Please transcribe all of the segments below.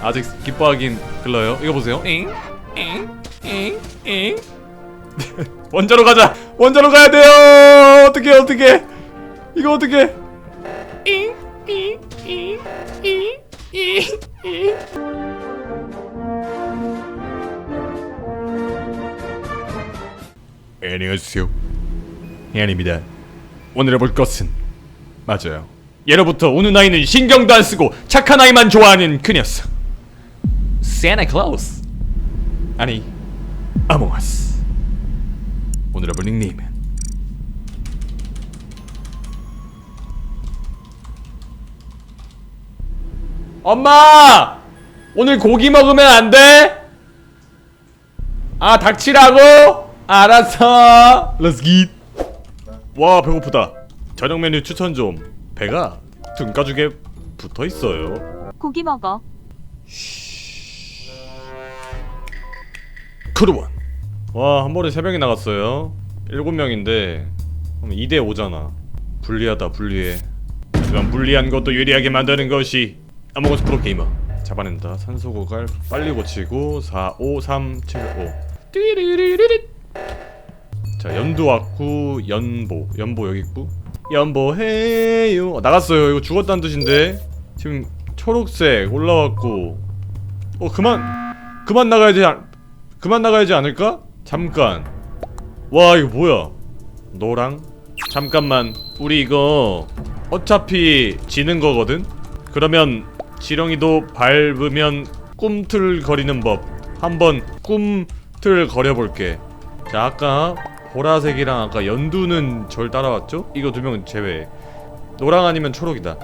아직 기뻐하긴 글러요. 이거 보세요. 엥? 원자로 가자. 원자로 가야 돼요. 어떻게 어떻게? 이거 어떻게? 안녕하세요. 해안입니다. 오늘 해볼 것은 맞아요. 예로부터 우는 아이는 신경도 안 쓰고 착한 아이만 좋아하는 그 녀석. 세나 클라우스. 아니, 아몽어스. 오늘 해볼 닉네임은 엄마! 오늘 고기 먹으면 안 돼? 아, 닥치라고? 알았어. Let's get. 와, 배고프다. 저녁 메뉴 추천 좀. 배가 등가죽에 붙어 있어요. 고기 먹어. 크루원. 와, 한 번에 세 명이 나갔어요. 일곱 명인데 그럼 2대 5잖아. 불리하다, 불리해. 하지만 불리한 것도 유리하게 만드는 것이 아모거스 프로게이머. 잡아낸다. 산소 고갈 빨리 고치고 4 5 3 7 5. 띠리리리리. 자, 연두 왔고 연보. 연보 여기 있고. 연보해요. 어, 나갔어요. 이거 죽었다는 뜻인데. 지금 초록색 올라왔고. 어, 그만 그만 나가야지. 않- 그만 나가야지 않을까? 잠깐. 와 이거 뭐야? 노랑? 잠깐만. 우리 이거 어차피 지는 거거든. 그러면 지렁이도 밟으면 꿈틀거리는 법. 한번 꿈틀거려 볼게. 자 아까 보라색이랑 아까 연두는 절 따라왔죠? 이거 두 명은 제외. 노랑 아니면 초록이다.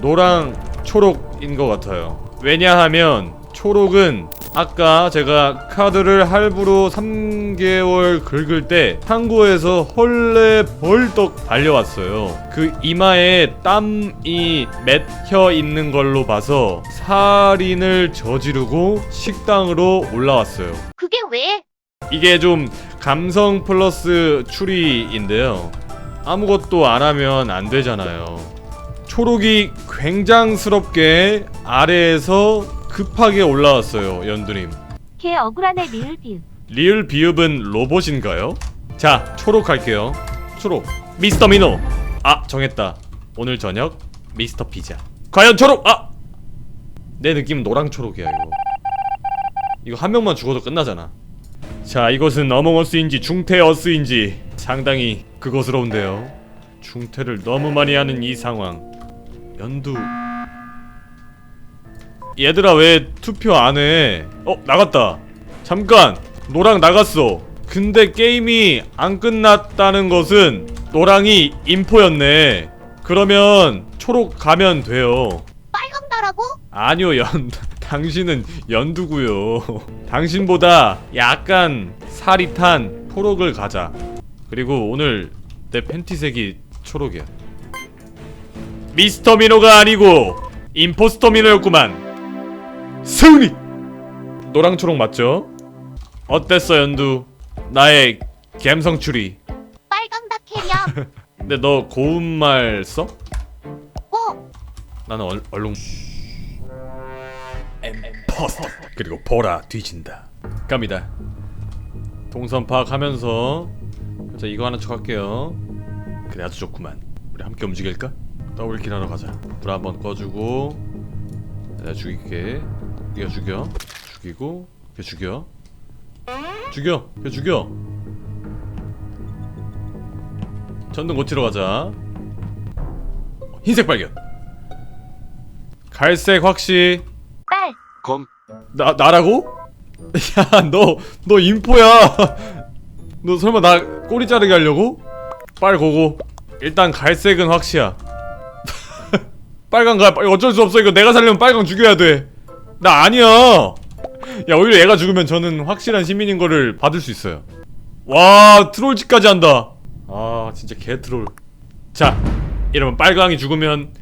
노랑 초록인 것 같아요. 왜냐하면 초록은 아까 제가 카드를 할부로 3개월 긁을 때 창고에서 헐레 벌떡 달려왔어요. 그 이마에 땀이 맺혀 있는 걸로 봐서 살인을 저지르고 식당으로 올라왔어요. 그게 왜? 이게 좀 감성 플러스 추리인데요. 아무것도 안 하면 안 되잖아요. 초록이 굉장스럽게 아래에서 급하게 올라왔어요, 연두님. 걔 억울하네 리을 비읍. 리을 비읍은 로봇인가요? 자, 초록 할게요. 초록. 미스터 미노. 아, 정했다. 오늘 저녁 미스터 피자. 과연 초록. 아. 내 느낌은 노랑 초록이야, 이거. 이거 한 명만 죽어도 끝나잖아. 자, 이것은 어몽어스인지 중태어스인지 상당히 그것스러운데요. 중태를 너무 많이 하는 이 상황. 연두. 얘들아 왜 투표 안 해? 어 나갔다. 잠깐 노랑 나갔어. 근데 게임이 안 끝났다는 것은 노랑이 인포였네. 그러면 초록 가면 돼요. 빨강 나라고? 아니요 연 당신은 연두고요. 당신보다 약간 살이 탄 초록을 가자. 그리고 오늘 내 팬티색이 초록이야. 미스터 미노가 아니고 임포스터 미노였구만. 승리. 노랑 초록 맞죠? 어땠어 연두? 나의 감성 추리. 빨강 다캐리야. 근데 너 고운말 써? 어? 나는 얼, 얼룩 엠퍼스터 그리고 보라 뒤진다 갑니다 동선 파악하면서 자 이거 하나 추가할게요 그래 아주 좋구만 우리 함께 움직일까? 더블킬 하러 가자 불 한번 꺼주고 내가 죽일게 얘가 죽여. 죽이고 걔 죽여. 죽여 걔 죽여. 전등 고치러 가자. 흰색 발견. 갈색 확시. 빨. 나 나라고? 야 너 너 인포야. 너 설마 나 꼬리 자르게 하려고? 빨 고고. 일단 갈색은 확시야. 빨강 가 빨- 어쩔 수 없어. 이거 내가 살려면 빨강 죽여야 돼 나 아니야 야 오히려 얘가 죽으면 저는 확실한 시민인 거를 받을 수 있어요. 와 트롤짓까지 한다. 아 진짜 개 트롤. 자 이러면 빨강이 죽으면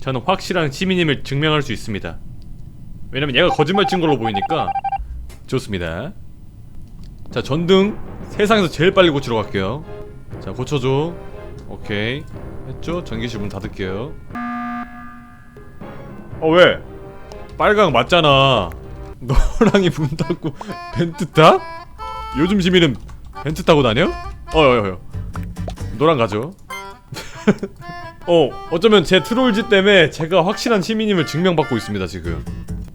저는 확실한 시민임을 증명할 수 있습니다. 왜냐면 얘가 거짓말 친 걸로 보이니까. 좋습니다. 자 전등. 세상에서 제일 빨리 고치러 갈게요. 자 고쳐줘. 오케이. 했죠? 전기실 문 닫을게요. 어 왜? 빨강 맞잖아. 노랑이 문 닫고 벤트 타? 요즘 시민은 벤트 타고 다녀? 어여여 노랑 가죠. 어 어쩌면 제 트롤즈 때문에 제가 확실한 시민임을 증명받고 있습니다 지금.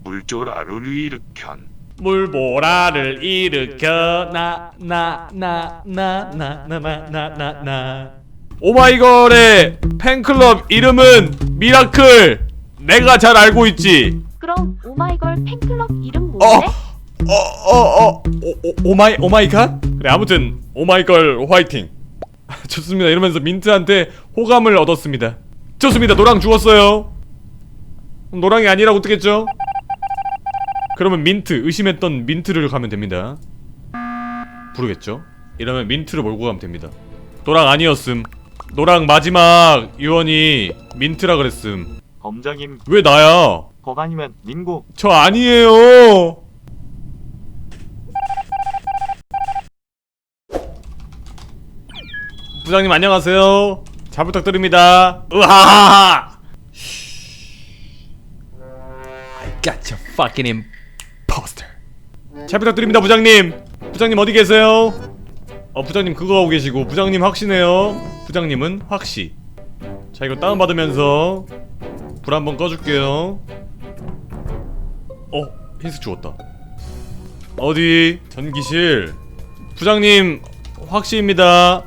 물조라를 일으켰. 물보라를 일으켜. 나 나 나 나 나 나 나 나 나. 오마이걸의 팬클럽 이름은 미라클. 내가 잘 알고 있지 그럼 오마이걸 팬클럽 이름 어, 뭔데? 어어어어 오마이 오마이갓? 그래 아무튼 오마이걸 화이팅. 좋습니다. 이러면서 민트한테 호감을 얻었습니다. 좋습니다. 노랑 죽었어요. 노랑이 아니라고 뜨겠죠? 그러면 민트 의심했던 민트를 가면 됩니다. 부르겠죠? 이러면 민트를 몰고 가면 됩니다. 노랑 아니었음. 노랑 마지막 유언이 민트라 그랬음. 검장님 왜 나야 거 아니면 민고 저 아니에요. 부장님 안녕하세요. 잘 부탁드립니다. 으하하하. I got your fucking imposter. 잘 부탁드립니다, 부장님. 부장님 어디 계세요? 어, 부장님 그거 하고 계시고 부장님 확신해요. 부장님은 확시. 자, 이거 다운 받으면서 불 한번 꺼 줄게요. 어, 힌스 주었다. 어디? 전기실. 부장님, 확시입니다.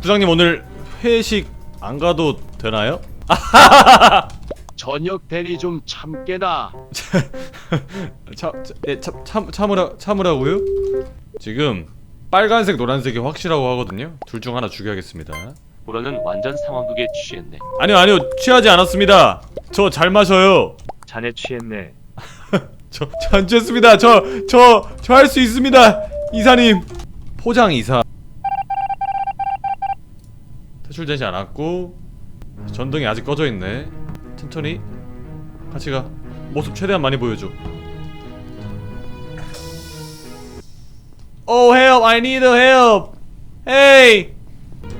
부장님 오늘 회식 안 가도 되나요? 저녁 대리 좀 참깨다. 참, 참, 예, 참, 참, 참으라, 참으라고요? 지금 빨간색, 노란색이 확실하고 하거든요. 둘 중 하나 죽여야겠습니다. 보라는 완전 상황극에 취했네. 아니요, 아니요, 취하지 않았습니다. 저 잘 마셔요. 자네 취했네. 저, 저 안 취했습니다. 저, 저, 저 할 수 있습니다. 이사님. 포장 이사. 탈출되지 않았고 전등이 아직 꺼져 있네. 천천히 같이 가. 모습 최대한 많이 보여줘. Oh help! I need a help! Hey!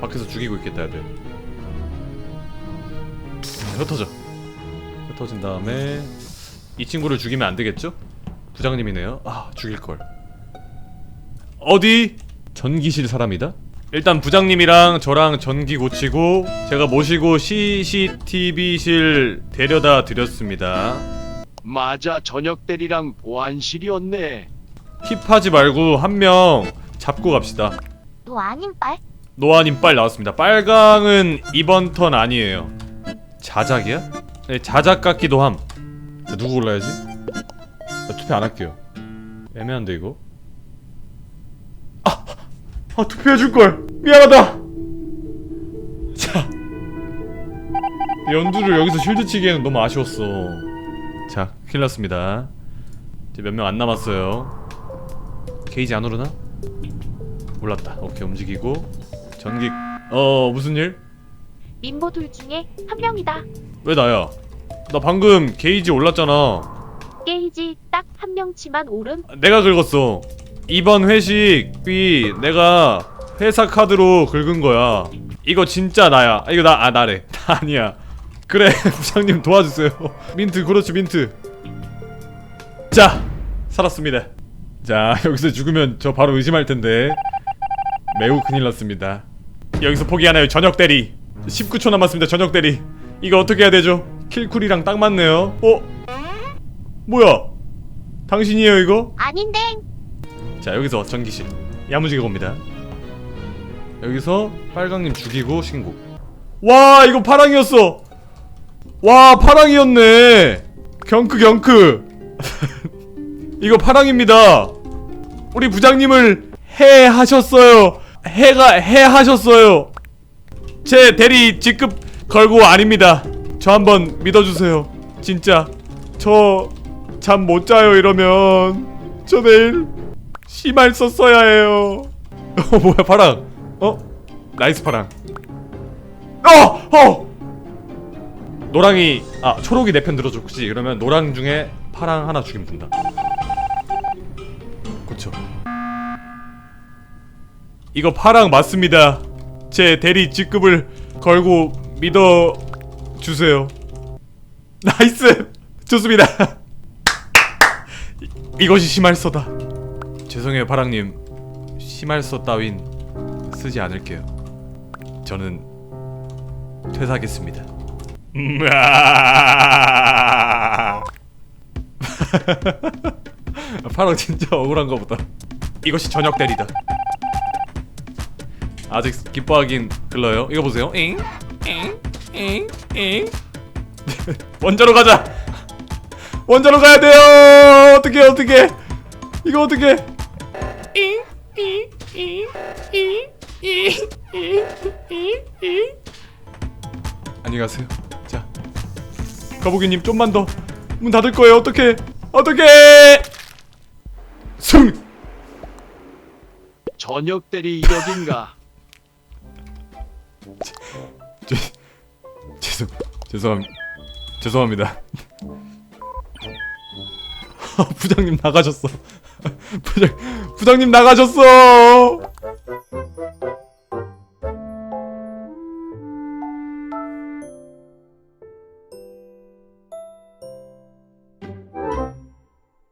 밖에서 죽이고 있겠다 애들. 흩어져. 흩어진 다음에 이 친구를 죽이면 안 되겠죠? 부장님이네요. 아, 죽일 걸. 어디? 전기실 사람이다? 일단 부장님이랑 저랑 전기 고치고 제가 모시고 CCTV실 데려다 드렸습니다. 맞아, 저녁 대리랑 보안실이었네. 힙하지 말고 한 명 잡고 갑시다. 너 아닌 빨? 노아님 빨 나왔습니다. 빨강은 이번 턴 아니에요. 자작이야? 네, 자작 같기도 함. 자, 누구 골라야지? 나 투표 안 할게요. 애매한데 이거? 아! 아 투표해줄 걸. 미안하다. 자, 연두를 여기서 쉴드 치기에는 너무 아쉬웠어. 자, 큰일 났습니다. 이제 몇 명 안 남았어요. 게이지 안 오르나? 몰랐다. 오케이 움직이고 전기. 어 무슨 일? 민보 둘 중에 한 명이다. 왜 나야? 나 방금 게이지 올랐잖아. 게이지 딱 한 명치만 오름. 내가 긁었어. 이번 회식비 내가 회사 카드로 긁은 거야. 이거 진짜 나야. 아, 이거 나 아 나래. 나 아니야. 그래 부장님 도와주세요. 민트 그렇지 민트. 자 살았습니다. 자 여기서 죽으면 저 바로 의심할 텐데 매우 큰일 났습니다. 여기서 포기하나요 저녁 대리. 19초 남았습니다 저녁 대리. 이거 어떻게 해야 되죠? 킬쿨이랑 딱 맞네요. 어? 뭐야? 당신이에요 이거? 아닌데. 자 여기서 전기실 야무지게 봅니다 여기서 빨강님 죽이고 신고 와 이거 파랑이었어 와 파랑이었네 경크 경크 이거 파랑입니다 우리 부장님을 해 하셨어요 해가 해 하셨어요 제 대리 직급 걸고 아닙니다 저 한번 믿어주세요 진짜 저 잠 못 자요 이러면 저 내일 씨발 썼어야 해요. 어 뭐야 파랑? 어? 나이스 파랑. 어! 어! 노랑이 아 초록이 내 편 들어줘 혹시 그러면 노랑 중에 파랑 하나 죽이면 된다. 그쵸. 이거 파랑 맞습니다. 제 대리 직급을 걸고 믿어 주세요. 나이스 좋습니다. 이것이 심할서다. 죄송해요 파랑님. 심할서 따윈 쓰지 않을게요. 저는 퇴사하겠습니다. 음, 아. 파랑 진짜 억울한가 보다. 이것이 저녁 대리다. 아직 기뻐하긴 글러요. 이거 보세요. 잉, 잉, 잉, 잉. 원자로 가자. 원자로 가야 돼요. 어떻게 어떻게? 이거 어떻게? 잉, 잉, 잉, 잉, 잉, 잉, 잉, 잉. 안녕히 가세요. 자, 거북이님 좀만 더 문 닫을 거예요. 어떻게? 어떻게? 승. 저녁 대리 여긴가? 죄, 죄송 죄송합 죄송합니다. 부장님 나가셨어. 부장 부장님 나가셨어.